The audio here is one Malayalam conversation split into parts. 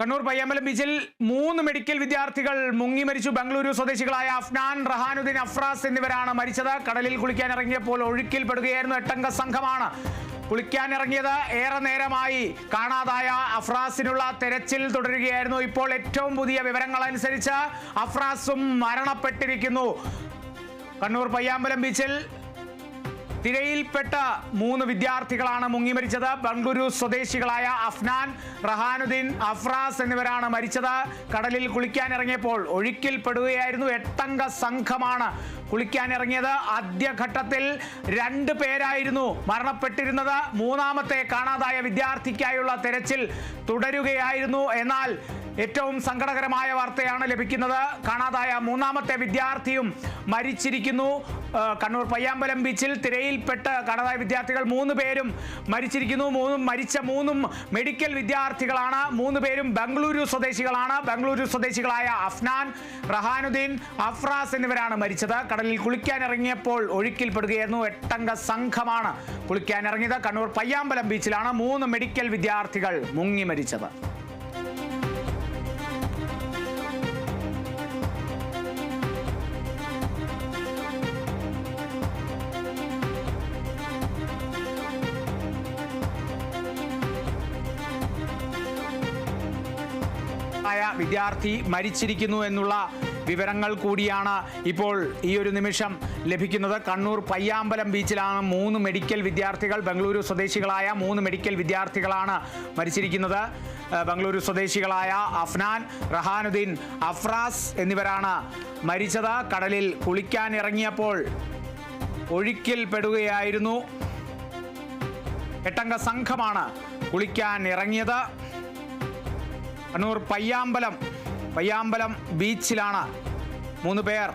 കണ്ണൂർ പയ്യാമ്പലം ബീച്ചിൽ മൂന്ന് മെഡിക്കൽ വിദ്യാർത്ഥികൾ മുങ്ങി മരിച്ചു. ബംഗളൂരു സ്വദേശികളായ അഫ്നാൻ റഹാനുദ്ദീൻ അഫ്രാസ് എന്നിവരാണ് മരിച്ചത്. കടലിൽ കുളിക്കാൻ ഇറങ്ങിയപ്പോൾ ഒഴുക്കിൽപ്പെടുകയായിരുന്നു എട്ടംഗ സംഘമാണ്. കുളിക്കാൻ ഇറങ്ങിയത് ഏറെ നേരമായി. കാണാതായ അഫ്രാസിനുള്ള തെരച്ചിൽ തുടരുകയായിരുന്നു. ഇപ്പോൾ ഏറ്റവും പുതിയ വിവരങ്ങൾ അനുസരിച്ച് അഫ്രാസും മരണപ്പെട്ടിരിക്കുന്നു. കണ്ണൂർ പയ്യാമ്പലം ബീച്ചിൽ തിരയിൽപ്പെട്ട മൂന്ന് വിദ്യാർത്ഥികളാണ് മുങ്ങി മരിച്ചത്. ബംഗളൂരു സ്വദേശികളായ അഫ്നാൻ റഹാനുദ്ദീൻ അഫ്രാസ് എന്നിവരാണ് മരിച്ചത്. കടലിൽ കുളിക്കാൻ ഇറങ്ങിയപ്പോൾ ഒഴുക്കിൽപ്പെടുകയായിരുന്നു. എട്ടംഗ സംഘമാണ് കുളിക്കാൻ ഇറങ്ങിയത് ആദ്യഘട്ടത്തിൽ രണ്ട് പേരായിരുന്നു മരണപ്പെട്ടിരുന്നത്. മൂന്നാമത്തെ കാണാതായ വിദ്യാർത്ഥിക്കായുള്ള തെരച്ചിൽ തുടരുകയായിരുന്നു. എന്നാൽ ഏറ്റവും സങ്കടകരമായ വാർത്തയാണ് ലഭിക്കുന്നത്. കാണാതായ മൂന്നാമത്തെ വിദ്യാർത്ഥിയും മരിച്ചിരിക്കുന്നു. കണ്ണൂർ പയ്യാമ്പലം ബീച്ചിൽ തിരയിൽപ്പെട്ട് കാണാതായ വിദ്യാർത്ഥികൾ മൂന്ന് പേരും മരിച്ചിരിക്കുന്നു. മൂന്നും മരിച്ച മൂന്നും മെഡിക്കൽ വിദ്യാർത്ഥികളാണ്. മൂന്ന് പേരും ബംഗളൂരു സ്വദേശികളാണ്. ബംഗളൂരു സ്വദേശികളായ അഫ്നാൻ റഹാനുദ്ദീൻ അഫ്രാസ് എന്നിവരാണ് മരിച്ചത്. കടലിൽ കുളിക്കാനിറങ്ങിയപ്പോൾ ഒഴുക്കിൽപ്പെടുകയായിരുന്നു. എട്ടംഗ സംഘമാണ് കുളിക്കാനിറങ്ങിയത് കണ്ണൂർ പയ്യാമ്പലം ബീച്ചിലാണ് മൂന്ന് മെഡിക്കൽ വിദ്യാർത്ഥികൾ മുങ്ങി മരിച്ചത്. ആയ വിദ്യാർത്ഥി മരിച്ചിരിക്കുന്നു എന്നുള്ള വിവരങ്ങൾ കൂടിയാണ് ഇപ്പോൾ ഈ ഒരു നിമിഷം ലഭിക്കുന്നത്. കണ്ണൂർ പയ്യാമ്പലം ബീച്ചിലാണ് മൂന്ന് മെഡിക്കൽ വിദ്യാർത്ഥികൾ ബംഗളൂരു സ്വദേശികളായ മൂന്ന് മെഡിക്കൽ വിദ്യാർത്ഥികളാണ് മരിച്ചിരിക്കുന്നത്. ബംഗളൂരു സ്വദേശികളായ അഫ്നാൻ റഹാനുദ്ദീൻ അഫ്രാസ് എന്നിവരാണ് മരിച്ചത്. കടലിൽ കുളിക്കാൻ ഇറങ്ങിയപ്പോൾ ഒഴുക്കിൽ പെടുകയായിരുന്നു. എട്ടംഗ സംഘമാണ് കുളിക്കാൻ ഇറങ്ങിയത്. കണ്ണൂർ പയ്യാമ്പലം. പയ്യാമ്പലം ബീച്ചിലാണ് മൂന്ന് പേർ.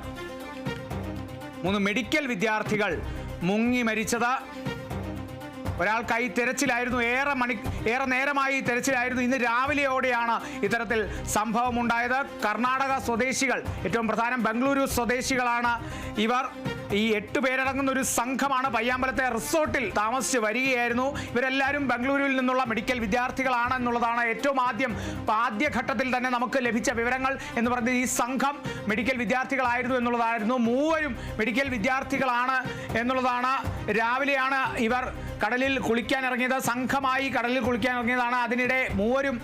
മൂന്ന് മെഡിക്കൽ വിദ്യാർത്ഥികൾ മുങ്ങി മരിച്ചത്. ഒരാൾക്കായി തെരച്ചിലായിരുന്നു. ഏറെ മണി ഏറെ നേരമായി തെരച്ചിലായിരുന്നു. ഇന്ന് രാവിലെയോടെയാണ് ഇത്തരത്തിൽ സംഭവം ഉണ്ടായത് കർണാടക സ്വദേശികൾ ഏറ്റവും പ്രധാനം ബംഗളൂരു സ്വദേശികളാണ് ഇവർ. ഈ എട്ട് പേരടങ്ങുന്ന ഒരു സംഘമാണ് പയ്യാമ്പലത്തെ റിസോർട്ടിൽ താമസിച്ച് വരികയായിരുന്നു. ഇവരെല്ലാവരും ബംഗളൂരുവിൽ നിന്നുള്ള മെഡിക്കൽ വിദ്യാർത്ഥികളാണ് എന്നുള്ളതാണ് ഏറ്റവും ആദ്യം ആദ്യഘട്ടത്തിൽ തന്നെ നമുക്ക് ലഭിച്ച വിവരങ്ങൾ എന്ന് പറയുന്നത് ഈ സംഘം മെഡിക്കൽ വിദ്യാർത്ഥികളായിരുന്നു എന്നുള്ളതായിരുന്നു. മൂവരും മെഡിക്കൽ വിദ്യാർത്ഥികളാണ് എന്നുള്ളതാണ്. രാവിലെയാണ് ഇവർ കടലിൽ കുളിക്കാൻ ഇറങ്ങിയത് സംഘമായി കടലിൽ കുളിക്കാൻ ഇറങ്ങിയതാണ് അതിനിടെ മൂവരും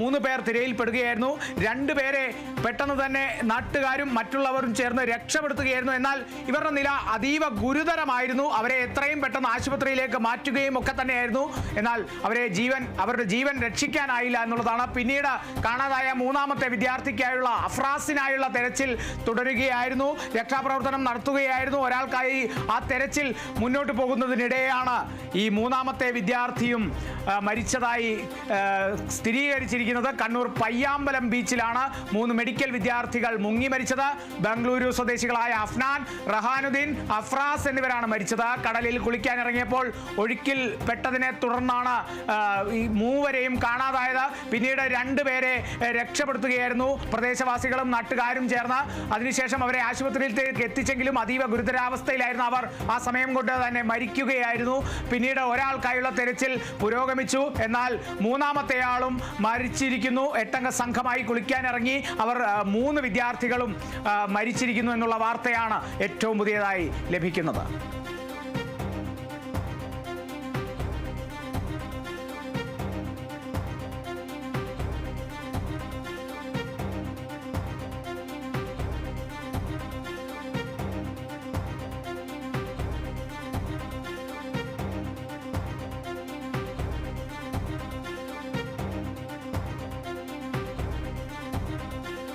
മൂന്ന് പേർ തിരയിൽപ്പെടുകയായിരുന്നു. രണ്ടുപേരെ പെട്ടെന്ന് തന്നെ നാട്ടുകാരും മറ്റുള്ളവരും ചേർന്ന് രക്ഷപ്പെടുത്തുകയായിരുന്നു. എന്നാൽ ഇവരുടെ നില അതീവ ഗുരുതരമായിരുന്നു. അവരെ എത്രയും പെട്ടെന്ന് ആശുപത്രിയിലേക്ക് മാറ്റുകയും ഒക്കെ തന്നെയായിരുന്നു. എന്നാൽ അവരെ ജീവൻ അവരുടെ ജീവൻ രക്ഷിക്കാനായില്ല എന്നുള്ളതാണ് പിന്നീട് കാണാതായ മൂന്നാമത്തെ വിദ്യാർത്ഥിക്കായുള്ള അഫ്രാസിനായുള്ള തെരച്ചിൽ തുടരുകയായിരുന്നു. രക്ഷാപ്രവർത്തനം നടത്തുകയായിരുന്നു. ഒരാൾക്കായി ആ തെരച്ചിൽ മുന്നോട്ട് പോകുന്നതിനിടെയാണ് ഈ മൂന്നാമത്തെ വിദ്യാർത്ഥിയും മരിച്ചതായി സ്ഥിരീകരിച്ചിരിക്കുന്നത് കണ്ണൂർ പയ്യാമ്പലം ബീച്ചിലാണ്. മൂന്ന് മെഡിക്കൽ വിദ്യാർത്ഥികൾ മുങ്ങി മരിച്ചത്. ബംഗളൂരു സ്വദേശികളായ അഫ്നാൻ റഹാനുദ്ദീൻ അഫ്രാസ് എന്നിവരാണ് മരിച്ചത്. കടലിൽ കുളിക്കാൻ ഇറങ്ങിയപ്പോൾ ഒഴുക്കിൽ പെട്ടതിനെ തുടർന്നാണ് ഈ മൂവരെയും കാണാതായത്. പിന്നീട് രണ്ടുപേരെ രക്ഷപ്പെടുത്തുകയായിരുന്നു. പ്രദേശവാസികളും നാട്ടുകാരും ചേർന്ന് അതിനുശേഷം അവരെ ആശുപത്രിയിലേക്ക് എത്തിച്ചെങ്കിലും അതീവ ഗുരുതരാവസ്ഥയിലായിരുന്നു അവർ. ആ സമയം കൊണ്ട് തന്നെ മരിക്കുകയായിരുന്നു. പിന്നീട് ഒരാൾക്കായുള്ള തെരച്ചിൽ പുരോഗമിച്ചു. എന്നാൽ മൂന്നാമത്തെയാളും മരിച്ചിരിക്കുന്നു. എട്ടംഗ സംഘമായി കുളിക്കാൻ ഇറങ്ങി അവർ മൂന്ന് വിദ്യാർത്ഥികളും മരിച്ചിരിക്കുന്നു എന്നുള്ള വാർത്തയാണ് ഏറ്റവും പുതിയതായി ലഭിക്കുന്നത്.